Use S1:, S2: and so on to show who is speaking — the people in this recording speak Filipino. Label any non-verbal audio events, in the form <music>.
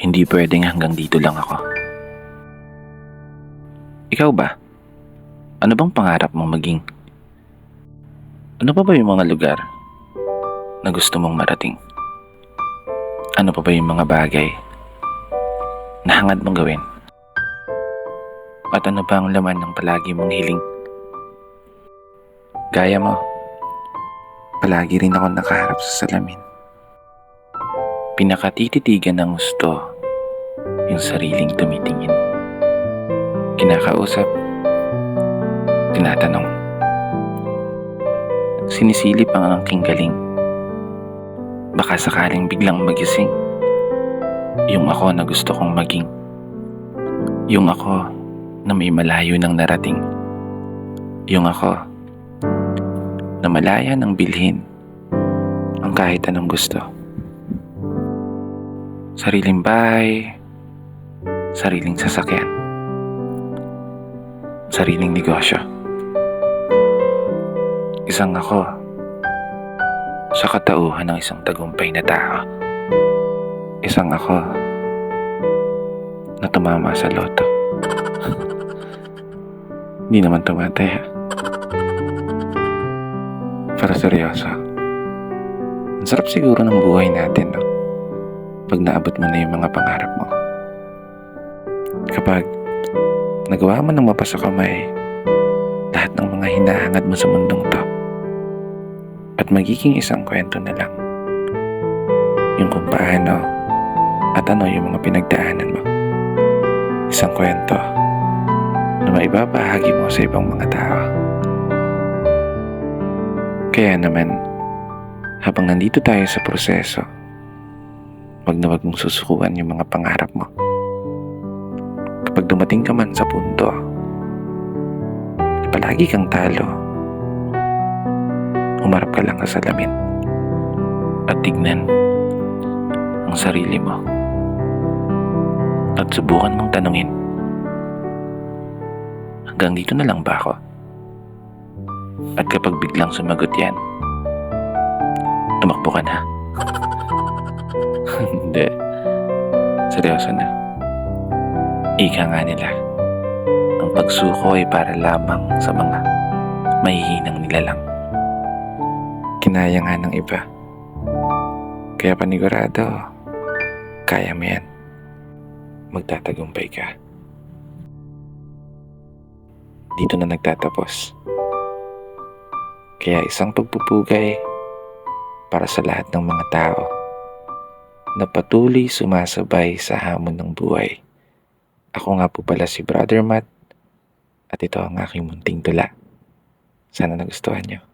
S1: Hindi pwedeng hanggang dito lang ako. Ikaw ba? Ano bang pangarap mong maging? Ano pa ba yung mga lugar na gusto mong marating? Ano pa ba yung mga bagay na hangad mong gawin? At ano ba ang laman ng palagi mong hiling? Gaya mo, palagi rin ako nakaharap sa salamin. Pinakatititigan ng gusto yung sariling tumitingin. Kinakausap, tinatanong. Sinisilip ang aking galing. Baka sakaling biglang magising. Yung ako na gusto kong maging. Yung ako na may malayo ng narating. Yung ako na malaya ng bilhin ang kahit anong gusto. Sariling bahay, sariling sasakyan, sariling negosyo. Isang ako sa katauhan ng isang tagumpay na tao. Isang ako na tumama sa loto. <laughs> Hindi naman tumataya. Para seryoso. Ang sarap siguro ng buhay natin, no? Pag naabot mo na yung mga pangarap mo. Kapag nagawa mo ng mapasa kamay lahat ng mga hinahangad mo sa mundong to at magiging isang kwento na lang yung kung paano at ano yung mga pinagdaanan mo. Isang kwento na maibabahagi mo sa ibang mga tao. Kaya naman, habang nandito tayo sa proseso, wag na wag mong susukuan yung mga pangarap mo. Kapag dumating ka man sa punto, palagi kang talo, umarap ka lang sa salamin at tignan ang sarili mo at subukan mong tanungin hanggang dito na lang ba ako? At kapag biglang sumagot yan, tumakbo ka na. Hindi. Na. Ika. Ang pagsuko ay para lamang sa mga mahihinang nilalang. Kinaya ng iba. Kaya panigurado, kaya mo. Magtatagumpay ka. Dito na nagtatapos. Kaya isang pagpupugay para sa lahat ng mga tao na patuloy sumasabay sa hamon ng buhay. Ako nga po pala si Brother Matt at ito ang aking munting tula. Sana nagustuhan niyo.